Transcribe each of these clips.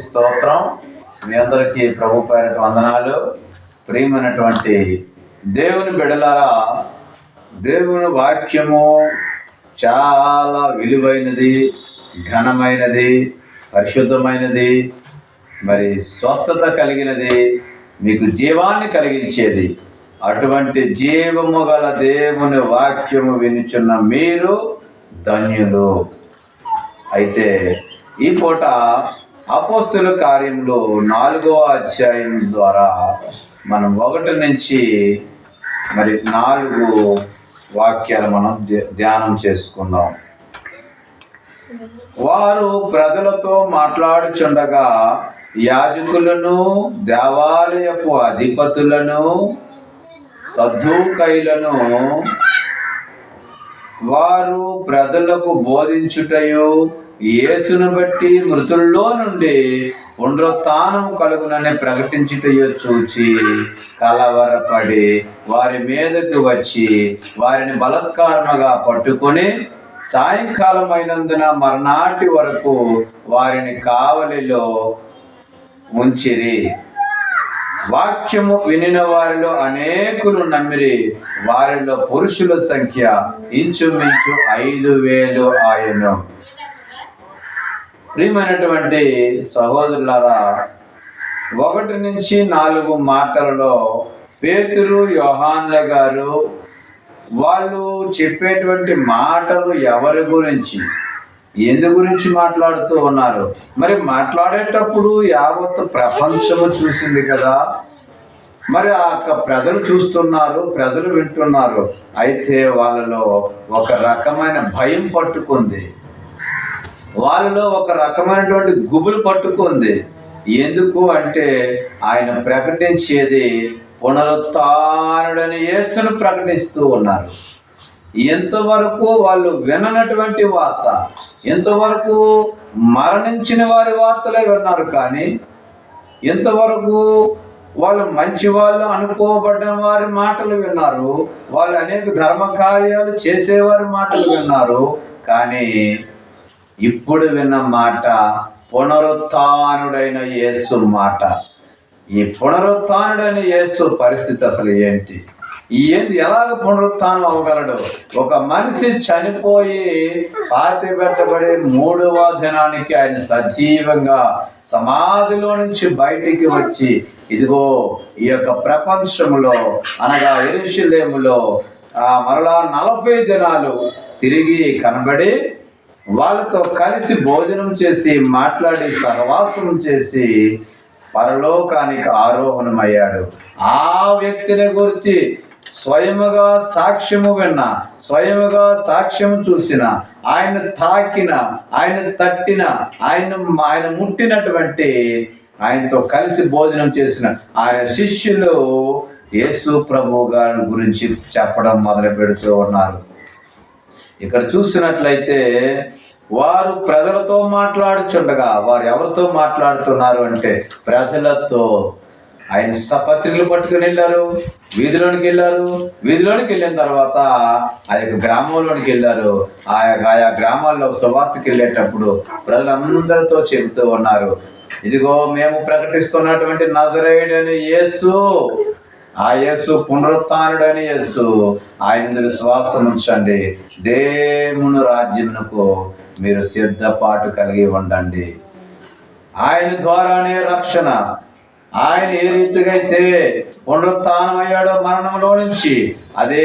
స్తోత్రం. మీ అందరికీ ప్రభు పేరట వందనాలు. ప్రియమైనటువంటి దేవుని బిడలారా దేవుని వాక్యము చాలా విలువైనది ఘనమైనది పరిశుద్ధమైనది మరి స్వస్థత కలిగినది మీకు జీవాన్ని కలిగించేది. అటువంటి జీవము గల దేవుని వాక్యము వినుచున్న మీరు ధన్యులు. అయితే ఈ పూట అపోస్తుల కార్యంలో నాలుగో అధ్యాయం ద్వారా మనం ఒకటి నుంచి మరి నాలుగు వాక్యాలు మనం ధ్యానం చేసుకుందాం. వారు ప్రజలతో మాట్లాడుచుండగా యాజకులను దేవాలయపు అధిపతులను సద్దుకైలను వారు ప్రజలకు బోధించుటయు యేసును బట్టి మృతుల్లో నుండి పునరుత్నం కలుగునని ప్రకటించుటయో చూచి కలవరపడి వారి మీదకు వచ్చి వారిని బలత్కారముగా పట్టుకొని సాయంకాలం అయినందున మర్నాటి వరకు వారిని కావలిలో ఉంచిరి. వాక్యము వినిన వారిలో అనేకులు నమ్మిరి. వారిలో పురుషుల సంఖ్య ఇంచుమించు ఐదు వేలు ఆయను ప్రియమైనటువంటి సహోదరులారా ఒకటి నుంచి నాలుగు మాటలలో పేతురు యోహాన్ల గారు వాళ్ళు చెప్పేటువంటి మాటలు ఎవరి గురించి? ఎందు గురించి మాట్లాడుతూ ఉన్నారు? మరి మాట్లాడేటప్పుడు యావత్ ప్రపంచము చూసింది కదా. మరి ఆ ప్రజలు చూస్తున్నారు ప్రజలు వింటున్నారు. అయితే వాళ్ళలో ఒక రకమైన భయం పట్టుకుంది. వాళ్ళలో ఒక రకమైనటువంటి గుబులు పట్టుకుంది. ఎందుకు అంటే ఆయన ప్రకటించేది పునరుత్డని యేసును ప్రకటిస్తూ ఉన్నారు. ఎంతవరకు వాళ్ళు విననటువంటి వార్త ఎంతవరకు మరణించిన వారి వార్తలే విన్నారు కానీ ఎంతవరకు వాళ్ళు మంచి వాళ్ళు అనుకోబడిన వారి మాటలు విన్నారు వాళ్ళు అనేక ధర్మ కార్యాలు చేసేవారి మాటలు విన్నారు కానీ ఇప్పుడు విన్న మాట పునరుత్డైన యేసు మాట. ఈ పునరుత్డైన యేసు పరిస్థితి అసలు ఏంటి? ఏంది ఎలాగ పునరుత్నం అవ్వగలడు? ఒక మనిషి చనిపోయి పాతి పెట్టబడి మూడవ దినానికి ఆయన సజీవంగా సమాధిలో నుంచి బయటికి వచ్చి ఇదిగో ఈ యొక్క ప్రపంచంలో అనగా ఎరుషులేములో ఆ మరలా నలభై దినాలు తిరిగి కనబడి వాళ్ళతో కలిసి భోజనం చేసి మాట్లాడి సహవాసం చేసి పరలోకానికి ఆరోహణమయ్యాడు. ఆ వ్యక్తిని గురించి స్వయముగా సాక్ష్యము విన్న స్వయముగా సాక్ష్యము చూసిన ఆయన తాకిన ఆయన తట్టిన ఆయన ఆయన ముట్టినటువంటి ఆయనతో కలిసి భోజనం చేసిన ఆయన శిష్యులు యేసు ప్రభు గారి గురించి చెప్పడం మొదలు పెడుతూ ఉన్నారు. ఇక్కడ చూసినట్లయితే వారు ప్రజలతో మాట్లాడుచుండగా వారు ఎవరితో మాట్లాడుతున్నారు అంటే ప్రజలతో. ఆయన సపత్రికలు పత్రికలు పట్టుకుని వెళ్ళారు వీధిలోనికి వెళ్ళారు వీధిలోనికి వెళ్ళిన తర్వాత ఆ యొక్క గ్రామంలోనికి వెళ్ళారు. ఆ యొక్క ఆయా గ్రామాల్లో సువార్తకి వెళ్ళేటప్పుడు ప్రజలందరితో చెబుతూ ఉన్నారు. ఇదిగో మేము ప్రకటిస్తున్నటువంటి నజరేయుడని యేసు. ఆ యేసు పునరుత్డని యేసు ఆయన విశ్వాసం ఉంచండి. దేవుని రాజ్యమునకు మీరు సిద్ధపాటు కలిగి ఉండండి. ఆయన ద్వారానే రక్షణ. ఆయన ఏ రీతిగా అయితే అయ్యాడో మరణంలో నుంచి అదే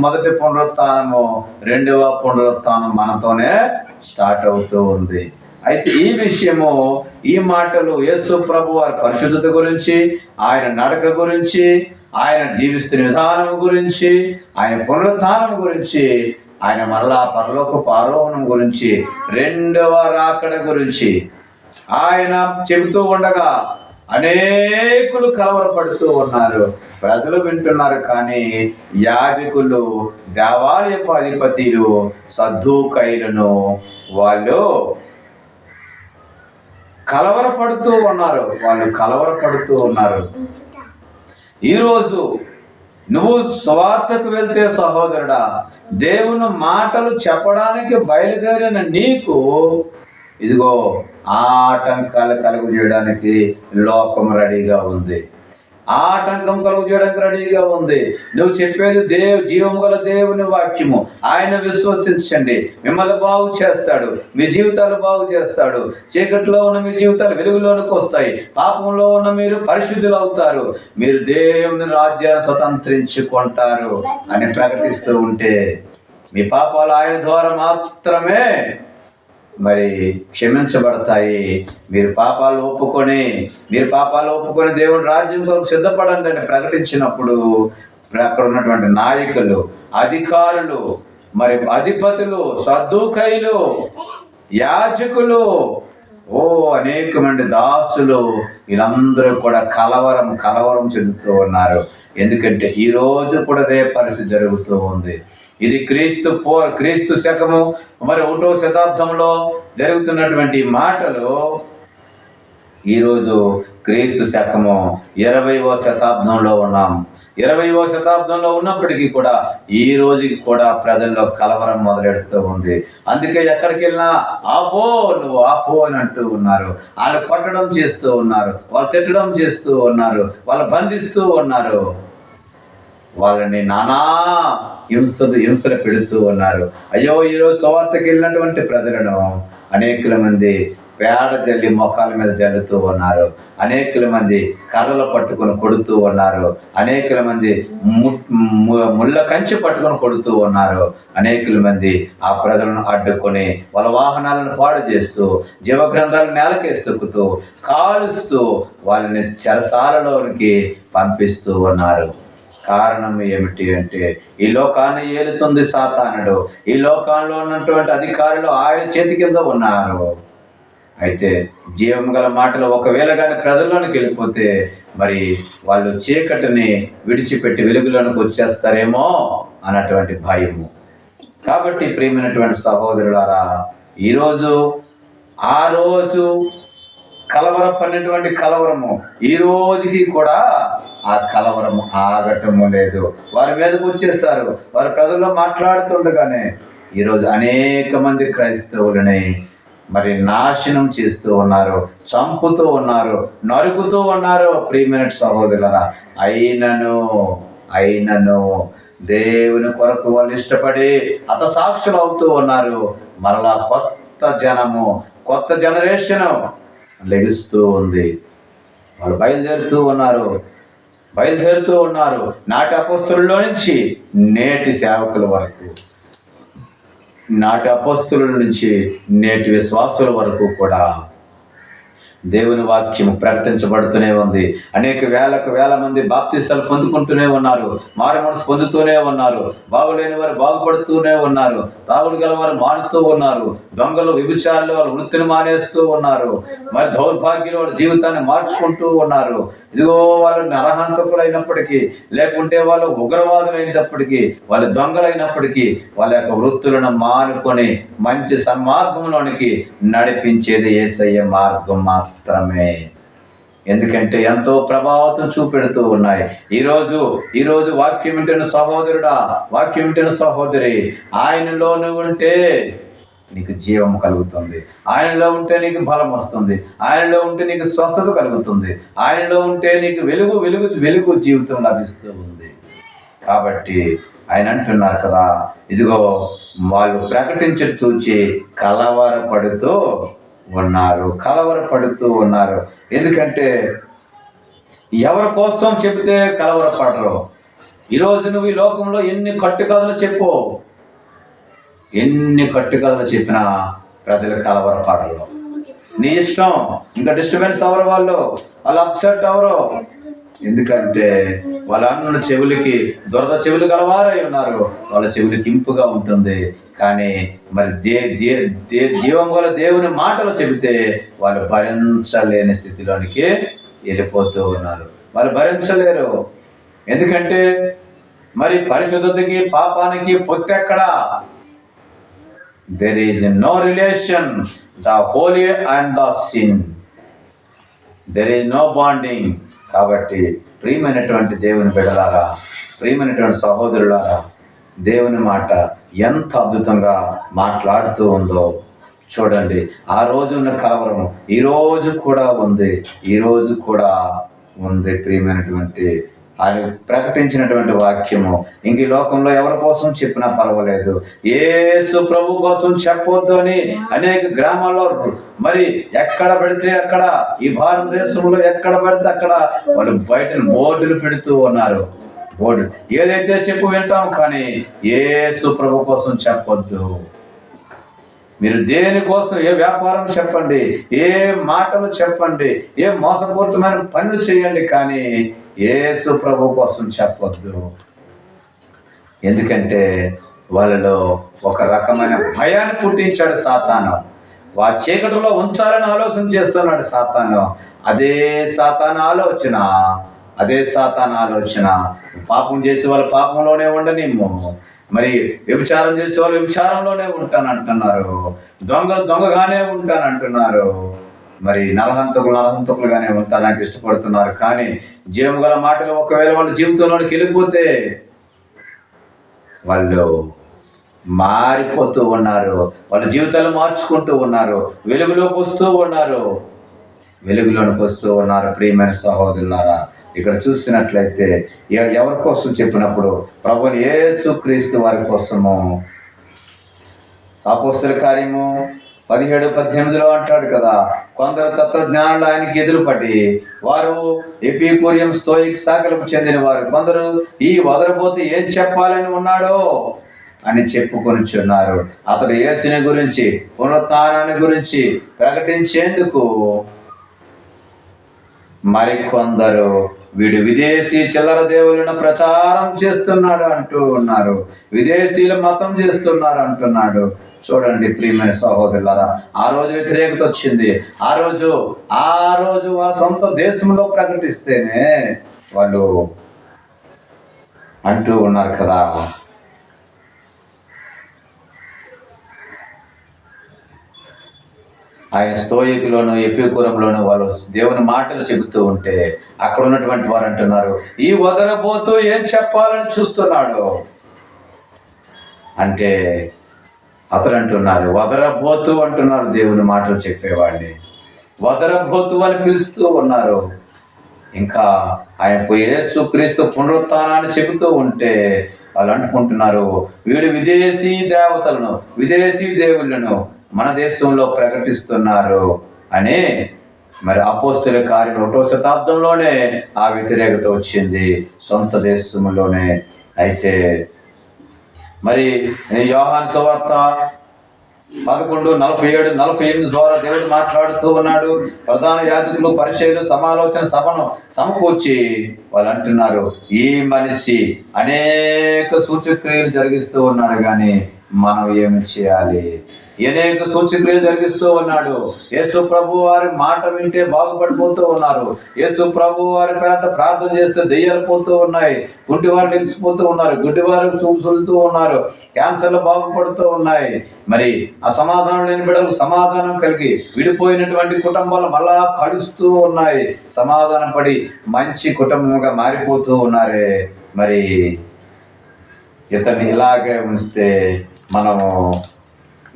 మొదటి పునరుత్నము రెండవ పునరుత్నం మనతోనే స్టార్ట్ అవుతూ ఉంది. అయితే ఈ విషయము ఈ మాటలు యేసు ప్రభు వారి పరిశుద్ధత గురించి ఆయన నడక గురించి ఆయన జీవిస్తున్న విధానం గురించి ఆయన పునరుద్ధానం గురించి ఆయన మరలా పరలోక ఆరోహణం గురించి రెండవ రాకడ గురించి. ఆయన చెబుతూ ఉండగా అనేకులు కలవరపడుతూ ఉన్నారు. ప్రజలు వింటున్నారు కానీ యాజకులు దేవాలయపు అధిపతిలు సద్దుకైలను వాళ్ళు కలవరపడుతూ ఉన్నారు. వాళ్ళు కలవరపడుతూ ఉన్నారు. ఈరోజు నువ్వు స్వార్థకు వెళ్తే సహోదరుడా దేవుని మాటలు చెప్పడానికి బయలుదేరిన నీకు ఇదిగో ఆటంకాలు కలుగు చేయడానికి లోకం రెడీగా ఉంది. ఆటంకం కలుగు చేయడానికి రెడీగా ఉంది. నువ్వు చెప్పేది దేవు జీవం గల దేవుని వాక్యము. ఆయన విశ్వసించండి. మిమ్మల్ని బాగు చేస్తాడు. మీ జీవితాలు బాగు చేస్తాడు. చీకట్లో ఉన్న మీ జీవితాలు వెలుగులోనికి వస్తాయి. పాపంలో ఉన్న మీరు పరిశుద్ధులు అవుతారు. మీరు దేవుని రాజ్యాన్ని స్వతంత్రించుకుంటారు అని ప్రకటిస్తూ ఉంటే మీ పాపాలు ఆయన ద్వారా మాత్రమే మరి క్షమించబడతాయి. మీరు పాపాలు ఒప్పుకొని మీరు పాపాలు ఒప్పుకొని దేవుడు రాజ్యం కొరకు సిద్ధపడండి అని ప్రకటించినప్పుడు అక్కడ ఉన్నటువంటి నాయకులు అధికారులు మరి అధిపతులు సద్దుకైలు యాజకులు ఓ అనేక మంది దాసులు వీళ్ళందరూ కూడా కలవరం కలవరం చెందుతూ ఉన్నారు. ఎందుకంటే ఈరోజు కూడా అదే పరిస్థితి జరుగుతూ ఉంది. ఇది క్రీస్తు పో క్రీస్తు శకము. మరి ఒకటో శతాబ్దంలో జరుగుతున్నటువంటి మాటలు ఈరోజు క్రీస్తు శకము ఇరవైవ శతాబ్దంలో ఉన్నాం. ఇరవైవ శతాబ్దంలో ఉన్నప్పటికీ కూడా ఈ రోజుకి కూడా ప్రజల్లో కలవరం మొదలెడుతూ ఉంది. అందుకే ఎక్కడికి వెళ్ళినా ఆపో నువ్వు ఆపో అని అంటూ ఉన్నారు. వాళ్ళు కొట్టడం చేస్తూ ఉన్నారు. వాళ్ళు తిట్టడం చేస్తూ ఉన్నారు. వాళ్ళు బంధిస్తూ ఉన్నారు. వాళ్ళని నానా హింసలు హింసలు పెడుతూ ఉన్నారు. అయ్యో ఈరోజు సువార్తకి వెళ్ళినటువంటి ప్రజలను అనేకుల మంది పేడ జల్లి మొఖాల మీద జల్లుతూ ఉన్నారు. అనేకుల మంది కర్రలు పట్టుకొని కొడుతూ ఉన్నారు. అనేకుల మంది ము- ముళ్ళ కంచి పట్టుకొని కొడుతూ ఉన్నారు. అనేకుల మంది ఆ ప్రజలను అడ్డుకొని వాళ్ళ వాహనాలను పాడు చేస్తూ జీవగ్రంథాలు నేలకేస్తొక్కుతూ కాలుస్తూ వాళ్ళని చెరసాలలోనికి పంపిస్తూ ఉన్నారు. కారణం ఏమిటి అంటే ఈ లోకాన్ని ఏలుతుంది సాతానుడు. ఈ లోకాల్లో ఉన్నటువంటి అధికారులు ఆయన చేతి కింద ఉన్నారు. అయితే జీవం గల మాటలు ఒకవేళ కానీ ప్రజల్లోనికి వెళ్ళిపోతే మరి వాళ్ళు చీకటిని విడిచిపెట్టి వెలుగులోనికి వచ్చేస్తారేమో అన్నటువంటి భయము. కాబట్టి ప్రేమైనటువంటి సహోదరులారా ఈరోజు ఆ రోజు కలవరం పడినటువంటి కలవరము. ఈ రోజుకి కూడా ఆ కలవరము ఆగటము లేదు. వారి మీదకు వచ్చేస్తారు. వారి ప్రజల్లో మాట్లాడుతుండగానే ఈరోజు అనేక మంది క్రైస్తవులని మరి నాశనం చేస్తూ ఉన్నారు చంపుతూ ఉన్నారు నరుకుతూ ఉన్నారు. ప్రియమైన సహోదరులరా అయినను అయినను దేవుని కొరకు వాళ్ళు ఇష్టపడి అత సాక్షులు అవుతూ ఉన్నారు. మరలా కొత్త జనము కొత్త జనరేషన్ లెగుస్తూ ఉంది. వాళ్ళు బయలుదేరుతూ ఉన్నారు. బయలుదేరుతూ ఉన్నారు. నాటి అపస్తుల్లో నుంచి నేటి సేవకుల వరకు. నాటి అపస్తుల నుంచి నేటి విశ్వాసుల వరకు కూడా. దేవుని వాక్యం ప్రకటించబడుతూనే ఉంది. అనేక వేలకు వేల మంది బాప్తీసాలు పొందుకుంటూనే ఉన్నారు. మారు మనసు పొందుతూనే ఉన్నారు. బాగులేని వారు బాగుపడుతూనే ఉన్నారు. తాగుడు గల వారు మారుతూ ఉన్నారు. దొంగలు విభిచారులు వాళ్ళ వృత్తిని మానేస్తూ ఉన్నారు. మరి దౌర్భాగ్యులు వాళ్ళ జీవితాన్ని మార్చుకుంటూ ఉన్నారు. ఇదిగో వాళ్ళు నరహంతకులు అయినప్పటికీ లేకుంటే వాళ్ళు ఉగ్రవాదులు అయినప్పటికీ వాళ్ళు దొంగలైనప్పటికీ వాళ్ళ యొక్క వృత్తులను మానుకొని మంచి సన్మార్గంలోనికి నడిపించేది ఏసయ్య మార్గం మాత్రమే. ఎందుకంటే ఎంతో ప్రభావితం చూపెడుతూ ఉన్నాయి. ఈరోజు ఈరోజు వాక్యం వింటున్న సహోదరుడా వాక్యం వింటున్న సహోదరి ఆయనలో నువ్వు ఉంటే నీకు జీవం కలుగుతుంది. ఆయనలో ఉంటే నీకు బలం వస్తుంది. ఆయనలో ఉంటే నీకు స్వస్థత కలుగుతుంది. ఆయనలో ఉంటే నీకు వెలుగు వెలుగు వెలుగు జీవితం లభిస్తూ ఉంది. కాబట్టి ఆయన అంటున్నారు కదా ఇదిగో వాళ్ళు ప్రకటించడం చూచి కలవరపడుతూ ఉన్నారు కలవరపడుతూ ఉన్నారు. ఎందుకంటే ఎవరి కోసం చెబితే కలవరపడరు. ఈరోజు నువ్వు ఈ లోకంలో ఎన్ని కట్టుకథలు చెప్పు ఎన్ని కట్టుకథలు చెప్పినా ప్రజలు కలవరపడరు. నీ ఇష్టం ఇంకా డిస్టర్బెన్స్ అవరు వాళ్ళు వాళ్ళు అప్సెట్ అవరు. ఎందుకంటే వాళ్ళ అన్న చెవులకి దురద చెవులు గలవారై ఉన్నారు. వాళ్ళ చెవులకి ఇంపుగా ఉంటుంది. కానీ మరి దే దే దే జీవం గల దేవుని మాటలు చెబితే వాళ్ళు భరించలేని స్థితిలోనికి వెళ్ళిపోతూ ఉన్నారు. వాళ్ళు భరించలేరు. ఎందుకంటే మరి పరిశుద్ధతకి పాపానికి పొత్తెక్కడా there is no relation the holy and the sin there is no bonding కాబట్టి ప్రియమైనటువంటి దేవుని బిడలారా ప్రియమైనటువంటి సహోదరులారా దేవుని మాట ఎంత అద్భుతంగా మాట్లాడుతూ ఉందో చూడండి. ఆ రోజు ఉన్న కలవరం ఈ రోజు కూడా ఉంది. ఈరోజు కూడా ఉంది ప్రియమైనటువంటి ఆయన ప్రకటించినటువంటి వాక్యము. ఇంక ఈ లోకంలో ఎవరి కోసం చెప్పినా పర్వాలేదు. ఏసు ప్రభు కోసం చెప్పొద్దు అని అనేక గ్రామాల్లో మరి ఎక్కడ పెడితే అక్కడ ఈ భారతదేశంలో ఎక్కడ పెడితే అక్కడ వాళ్ళు బయట బోర్డులు పెడుతూ ఉన్నారు. బోర్డు ఏదైతే చెప్పు వింటాం కానీ ఏసు ప్రభు కోసం చెప్పొద్దు. మీరు దేనికోసం ఏ వ్యాపారం చెప్పండి ఏ మాటలు చెప్పండి ఏ మోసపూరితమైన పనులు చేయండి కానీ ఏసు ప్రభు కోసం చెప్పొద్దు. ఎందుకంటే వాళ్ళలో ఒక రకమైన భయాన్ని పుట్టించాడు సాతాను. వా చీకటిలో ఉంచాలని ఆలోచన చేస్తున్నాడు సాతాను. అదే సాతాను ఆలోచన అదే సాతాను ఆలోచన. పాపం చేసే వాళ్ళు పాపంలోనే ఉండనిమ్ము. మరి వ్యభిచారం చేసే వాళ్ళు వ్యభిచారంలోనే ఉంటానంటున్నారు. దొంగలు దొంగగానే ఉంటానంటున్నారు. మరి నరహంతకులు నరహంతకులుగానే ఉంటానికి ఇష్టపడుతున్నారు. కానీ జీవం గల మాటలు ఒకవేళ వాళ్ళ జీవితంలోనికి వెళ్ళిపోతే వాళ్ళు మారిపోతూ ఉన్నారు. వాళ్ళ జీవితాలు మార్చుకుంటూ ఉన్నారు. వెలుగులోకి వస్తూ ఉన్నారు. వెలుగులోనికి వస్తూ ఉన్నారు. ప్రియమైన సహోదరులారా ఇక్కడ చూసినట్లయితే ఎవరి కోసం చెప్పినప్పుడు ప్రభుని ఏసు క్రీస్తు వారి కోసము? అపోస్తుల కార్యము పదిహేడు పద్దెనిమిదిలో అంటాడు కదా కొందరు తత్వజ్ఞానులు ఆయనకి ఎదురుపడి వారు ఎపికూరియం స్తోయిక్ శాఖలకు చెందిన వారు కొందరు ఈ వదలబోతే ఏం చెప్పాలని ఉన్నాడో అని చెప్పుకొనిచున్నారు. అతడు యేసుని గురించి పునరుత్నాన్ని గురించి ప్రకటించేందుకు మరికొందరు వీడు విదేశీ చిల్లర దేవులను ప్రచారం చేస్తున్నాడు అంటూ ఉన్నారు. విదేశీయులు మతం చేస్తున్నారు అంటున్నాడు. చూడండి ప్రియమైన సహోదరులారా ఆ రోజు వ్యతిరేకత వచ్చింది. ఆ రోజు ఆ రోజు వాళ్ళ సొంత దేశంలో ప్రకటిస్తేనే వాళ్ళు అంటూ ఉన్నారు కదా. ఆయన స్తోయికులోను ఎపికురంలోను వాళ్ళు దేవుని మాటలు చెబుతూ ఉంటే అక్కడ ఉన్నటువంటి వారు అంటున్నారు ఈ వదలబోతూ ఏం చెప్పాలని చూస్తున్నాడు? అంటే అతను అంటున్నారు వదరబోతు అంటున్నారు దేవుని మాటలు చెప్పేవాడిని. వదరబోతు అని పిలుస్తూ ఉన్నారు. ఇంకా ఆయన యేసు క్రీస్తు పునరుత్థానాన్ని చెబుతూ ఉంటే వాళ్ళు అనుకుంటున్నారు వీడు విదేశీ దేవతలను విదేశీ దేవుళ్ళను మన దేశంలో ప్రకటిస్తున్నారు అని మరి అపోస్తుల కార్యం ఒకటో శతాబ్దంలోనే ఆ వ్యతిరేకత వచ్చింది సొంత దేశంలోనే. అయితే మరి యోహాన్ సువార్త పదకొండు నలభై ఏడు నలభై ఎనిమిది ద్వారా దేవుడు మాట్లాడుతూ ఉన్నాడు. ప్రధాన యాజకులు పరిచయలు సమాలోచన సభను సమకూర్చి వాళ్ళు అంటున్నారు ఈ మనిషి అనేక సూచక్రియలు జరిగిస్తూ ఉన్నాడు కానీ మనం ఏమి చేయాలి? అనేక సూచక్రియలు జరిగిస్తూ ఉన్నాడు. యేసు ప్రభు వారి మాట వింటే బాగుపడిపోతూ ఉన్నారు. యేసు ప్రభు వారి పేట ప్రార్థన చేస్తే దెయ్యాలు పోతూ ఉన్నాయి. గుడ్డివారు నిలిచిపోతూ ఉన్నారు. గుడ్డివారు చూసులుతూ ఉన్నారు. క్యాన్సర్లు బాగుపడుతూ ఉన్నాయి. మరి ఆ సమాధానం లేని బిడ్డలకు సమాధానం కలిగి విడిపోయినటువంటి కుటుంబాలు మళ్ళా కలుస్తూ ఉన్నాయి. సమాధానం పడి మంచి కుటుంబంగా మారిపోతూ ఉన్నారే. మరి ఇతన్ని ఇలాగే ఉంచితే మనము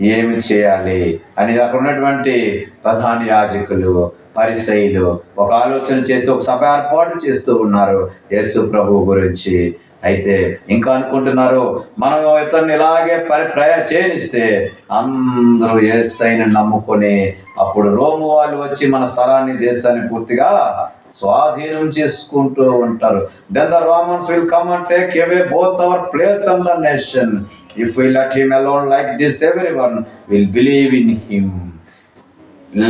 ఏమి చేయాలి? అనేది అక్కడ ఉన్నటువంటి ప్రధాన యాజకులు పరిసయులు ఒక ఆలోచన చేసి ఒక సభ ఏర్పాటు చేస్తూ ఉన్నారు. యేసు ప్రభు గురించి అయితే ఇంకా అనుకుంటున్నారు మనం ఇతన్ని ఇలాగే పరి ప్రయ చేయనిస్తే అందరూ ఏసైని నమ్ముకొని అప్పుడు రోము వాళ్ళు వచ్చి మన స్థలాన్ని దేశాన్ని పూర్తిగా స్వాధీనం చేసుకుంటూ ఉంటారు. Then the Romans will come and take away both our place and the nation if we let him alone like this every one will believe in him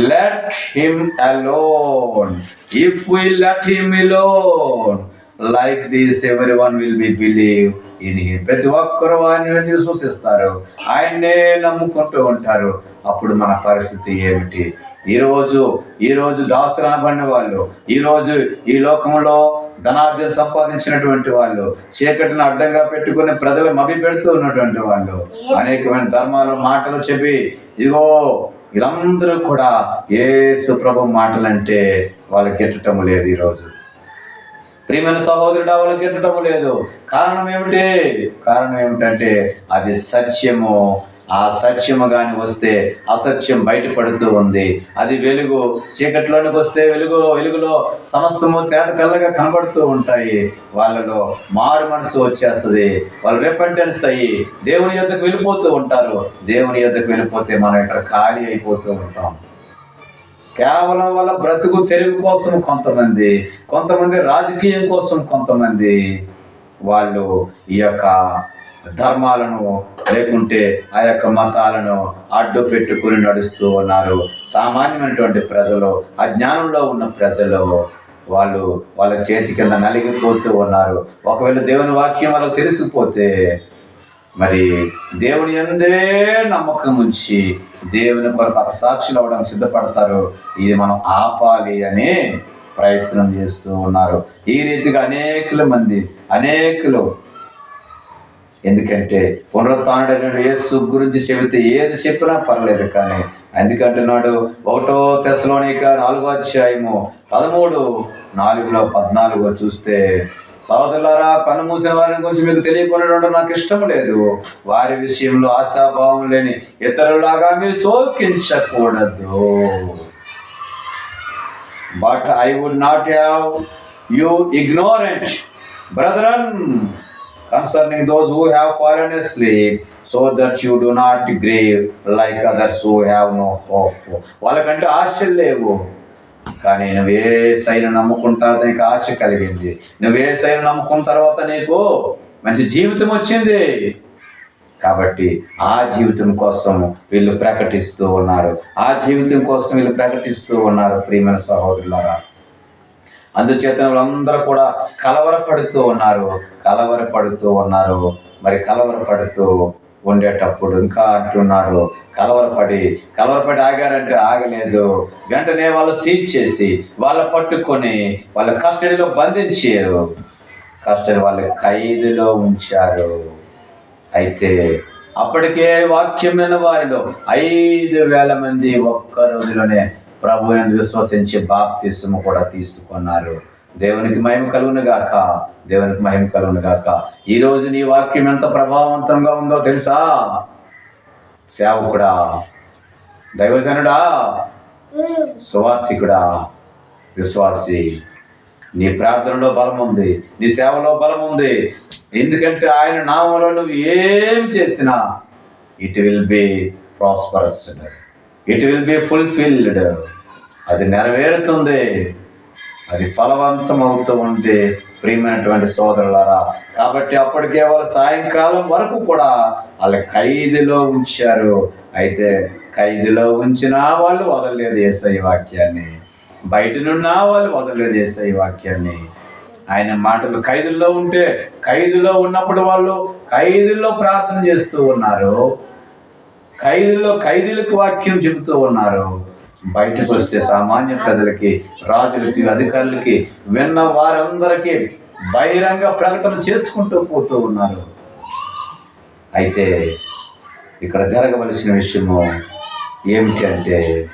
let him alone if we let him alone like this every one will be believe ఇది ప్రతి ఒక్కరు ఆయన విశ్వసిస్తారు ఆయన్నే నమ్ముకుంటూ ఉంటారు. అప్పుడు మన పరిస్థితి ఏమిటి? ఈరోజు ఈరోజు దాసులు అనబడిన వాళ్ళు ఈరోజు ఈ లోకంలో ధనార్జన సంపాదించినటువంటి వాళ్ళు చీకటిని అడ్డంగా పెట్టుకుని ప్రజలు మభి పెడుతూ ఉన్నటువంటి వాళ్ళు అనేకమైన ధర్మాలు మాటలు చెప్పి ఇదిగో వీళ్ళందరూ కూడా యేసు ప్రభు మాటలంటే వాళ్ళకి ఎట్టడం లేదు ఈరోజు ప్రియమైన సహోదరుడు వాళ్ళకి ఎట్టటము లేదు. కారణం ఏమిటి? కారణం ఏమిటంటే అది సత్యము. ఆ సత్యము కాని వస్తే అసత్యం బయటపడుతూ ఉంది. అది వెలుగు. చీకట్లోనికి వస్తే వెలుగు వెలుగులో సమస్తము తేట తెల్లగా కనబడుతూ ఉంటాయి. వాళ్ళలో మారు మనసు వచ్చేస్తుంది. వాళ్ళు రిపెంటెన్స్ అయ్యి దేవుని యొద్దకు వెళ్ళిపోతూ ఉంటారు. దేవుని యొద్దకు వెళ్ళిపోతే మనం ఇక్కడ ఖాళీ అయిపోతూ ఉంటాం. కేవలం వాళ్ళ బ్రతుకు తెలుగు కోసం కొంతమంది కొంతమంది రాజకీయం కోసం కొంతమంది వాళ్ళు ఈ యొక్క ధర్మాలను లేకుంటే ఆ యొక్క మతాలను అడ్డు పెట్టుకుని నడుస్తూ ఉన్నారు. సామాన్యమైనటువంటి ప్రజలు అజ్ఞానంలో ఉన్న ప్రజలు వాళ్ళు వాళ్ళ చేతి కింద నలిగిపోతూ ఉన్నారు. ఒకవేళ దేవుని వాక్యం వాళ్ళకు తెలిసిపోతే మరి దేవుని ఎందే నమ్మకం ఉంచి దేవుని కొరకు అత సాక్షులు అవ్వడం సిద్ధపడతారు. ఇది మనం ఆపాలి అని ప్రయత్నం చేస్తూ ఉన్నారు. ఈ రీతిగా అనేకుల మంది అనేకులు. ఎందుకంటే పునరుత్డైన యేసు గురించి చెబితే ఏది చెప్పినా పర్లేదు కానీ ఎందుకంటున్నాడు? ఒకటో తెశలోనిక నాలుగో అధ్యాయము పదమూడు నాలుగులో పద్నాలుగో చూస్తే సోదరులారా పని మూసిన వారిని గురించి మీకు తెలియకుండా నాకు ఇష్టం లేదు. వారి విషయంలో ఆశాభావం లేని ఇతరులాగా మీరు శోకించకూడదు. But I would not have you ignorant brethren concerning those who have fallen asleep so that you do not grieve like others who have no hope వాళ్ళకంటే ఆశలు లేవు. కానీ నువ్వే సైను నమ్ముకుంటా నీకు ఆశ కలిగింది. నువ్వే సైను నమ్ముకున్న తర్వాత నీకు మంచి జీవితం వచ్చింది. కాబట్టి ఆ జీవితం కోసం వీళ్ళు ప్రకటిస్తూ ఉన్నారు. ఆ జీవితం కోసం వీళ్ళు ప్రకటిస్తూ ఉన్నారు ప్రియమైన సహోదరులారా. అందుచేత వాళ్ళందరూ కూడా కలవరపడుతూ ఉన్నారు. కలవరపడుతూ ఉన్నారు. మరి కలవరపడుతూ ఉండేటప్పుడు ఇంకా అంటున్నారు కలవరపడి కలవరపడి ఆగారంటే ఆగలేదు. వెంటనే వాళ్ళు సీజ్ చేసి వాళ్ళ పట్టుకొని వాళ్ళ కస్టడీలో బంధించారు. కస్టడీ వాళ్ళ ఖైదులో ఉంచారు. అయితే అప్పటికే వాక్యమైన వారిలో ఐదు వేల మంది ఒక్క రోజులోనే ప్రభు విశ్వసించి బాప్తిస్ము కూడా తీసుకున్నారు. దేవునికి మహిమ కలుగును గాక. దేవునికి మహిమ కలుగును గాక. ఈ రోజు నీ వాక్యం ఎంత ప్రభావవంతంగా ఉందో తెలుసా? సేవకుడా దైవజనుడా సువార్థికుడా విశ్వాసి నీ ప్రార్థనలో బలం ఉంది నీ సేవలో బలం ఉంది. ఎందుకంటే ఆయన నామంలో నువ్వు ఏం చేసినా it will be prosperous it will be fulfilled అది నెరవేరుతుంది. అది ఫలవంతం అవుతూ ఉంది ప్రియమైనటువంటి సోదరులారా కాబట్టి అప్పటికే వాళ్ళు సాయంకాలం వరకు కూడా వాళ్ళ ఖైదులో ఉంచారు. అయితే ఖైదులో ఉంచినా వాళ్ళు వదలలేదు ఏసై వాక్యాన్ని. బయట నున్నా వాళ్ళు వదలలేదు ఏసై వాక్యాన్ని. ఆయన మాటలు ఖైదుల్లో ఉంటే ఖైదులో ఉన్నప్పుడు వాళ్ళు ఖైదుల్లో ప్రార్థన చేస్తూ ఉన్నారు. ఖైదుల్లో ఖైదీలకు వాక్యం చెబుతూ ఉన్నారు. బయటకు వస్తే సామాన్య ప్రజలకి రాజులకి అధికారులకి విన్న వారందరికీ బహిరంగ ప్రకటన చేసుకుంటూ పోతూ ఉన్నారు. అయితే ఇక్కడ జరగవలసిన విషయము ఏమిటి అంటే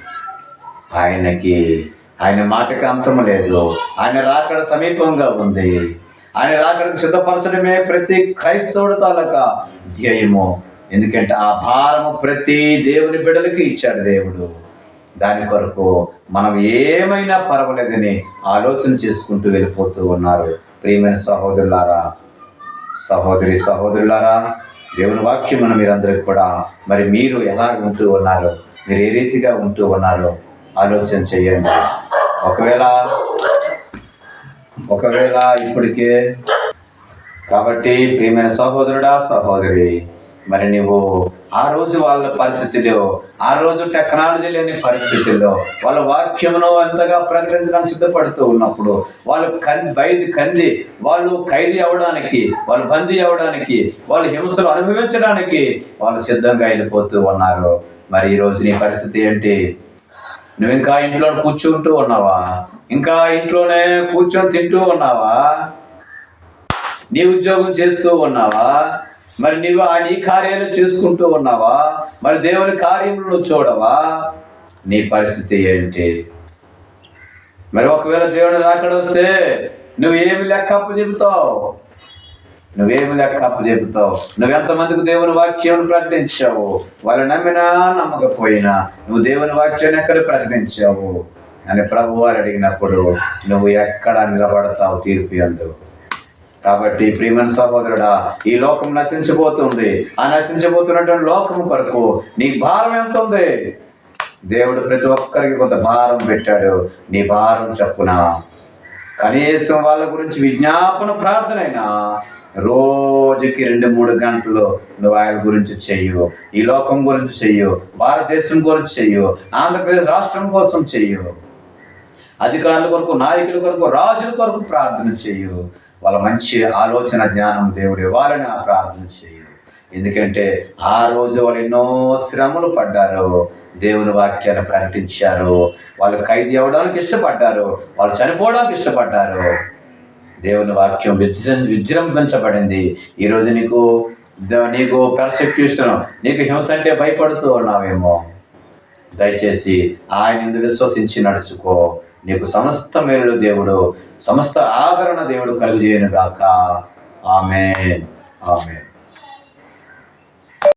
ఆయనకి ఆయన మాటకి అంతం లేదు. ఆయన రాకడ సమీపంగా ఉంది. ఆయన రాకడకు సిద్ధపరచడమే ప్రతి క్రైస్తవుడు తాలూకా ధ్యేయము. ఎందుకంటే ఆ భారము ప్రతి దేవుని బిడ్డలకి ఇచ్చాడు దేవుడు. దాని కొరకు మనం ఏమైనా పర్వాలేదని ఆలోచన చేసుకుంటూ వెళ్ళిపోతూ ఉన్నారు. ప్రియమైన సహోదరులారా సహోదరి సహోదరులారా దేవుని వాక్యమును మీరందరికి కూడా మరి మీరు ఎలా ఉంటూ ఉన్నారు మీరు ఏ రీతిగా ఉంటూ ఉన్నారో ఆలోచన చేయండి. ఒకవేళ ఒకవేళ ఇప్పటికే కాబట్టి ప్రియమైన సహోదరుడా సహోదరి మరి నువ్వు ఆ రోజు వాళ్ళ పరిస్థితిలో ఆ రోజు టెక్నాలజీ లేని పరిస్థితుల్లో వాళ్ళ వాక్యమును అంతగా ప్రకటించడానికి సిద్ధపడుతూ ఉన్నప్పుడు వాళ్ళు కంది బయది కంది వాళ్ళు ఖైదీ అవ్వడానికి వాళ్ళు బందీ అవ్వడానికి వాళ్ళు హింసలు అనుభవించడానికి వాళ్ళు సిద్ధంగా వెళ్ళిపోతూ ఉన్నారు. మరి ఈ రోజు నీ పరిస్థితి ఏంటి? నువ్వు ఇంకా ఇంట్లో కూర్చుంటూ ఉన్నావా? ఇంకా ఇంట్లోనే కూర్చొని తింటూ ఉన్నావా? నీ ఉద్యోగం చేస్తూ ఉన్నావా? మరి నీవు ఆ నీ కార్యాలు చేసుకుంటూ ఉన్నావా? మరి దేవుని కార్యములను నువ్వు చూడవా? నీ పరిస్థితి ఏంటి? మరి ఒకవేళ దేవుని రాకడ వస్తే నువ్వు ఏమి లెక్క చెబుతావు? నువ్వేమి లెక్క అప్పు చెబుతావు? నువ్వెంతమందికి దేవుని వాక్యం ప్రకటించావు? వాళ్ళు నమ్మినా నమ్మకపోయినా నువ్వు దేవుని వాక్యాన్ని ఎక్కడ ప్రకటించావు? అని ప్రభువారు అడిగినప్పుడు నువ్వు ఎక్కడ నిలబడతావు తీర్పు ఎందుకు కాబట్టి ప్రియమైన సహోదరుడా ఈ లోకం నశించిపోతుంది. ఆ నశించిపోతున్నటువంటి లోకం కొరకు నీ భారం ఎంత ఉంది? దేవుడు ప్రతి ఒక్కరికి కొంత భారం పెట్టాడు. నీ భారం చప్పున. కనీసం వాళ్ళ గురించి విజ్ఞాపన ప్రార్థనైనా రోజుకి రెండు మూడు గంటలు నువ్వు ఆయన గురించి చెయ్యు. ఈ లోకం గురించి చెయ్యు. భారతదేశం గురించి చెయ్యు. ఆంధ్రప్రదేశ్ రాష్ట్రం కోసం చెయ్యు. అధికారుల కొరకు నాయకుల కొరకు రాజుల కొరకు ప్రార్థన చెయ్యు. వాళ్ళ మంచి ఆలోచన జ్ఞానం దేవుడు ఇవ్వాలని ఆ ప్రార్థన చేయి. ఎందుకంటే ఆ రోజు వాళ్ళు ఎన్నో శ్రమలు పడ్డారు. దేవుని వాక్యాన్ని ప్రకటించారు. వాళ్ళు ఖైదీ అవ్వడానికి ఇష్టపడ్డారు. వాళ్ళు చనిపోవడానికి ఇష్టపడ్డారు. దేవుని వాక్యం విజృం విజృంభించబడింది. ఈరోజు నీకు నీకు పర్సెక్యూషన్ నీకు హింస అంటే భయపడుతూ ఉన్నావేమో. దయచేసి ఆయన విశ్వసించి నడుచుకో. నీకు సమస్త మేలుడు దేవుడు సమస్త ఆదరణ దేవుడు కలుగు చేయను గాక. ఆమె ఆమె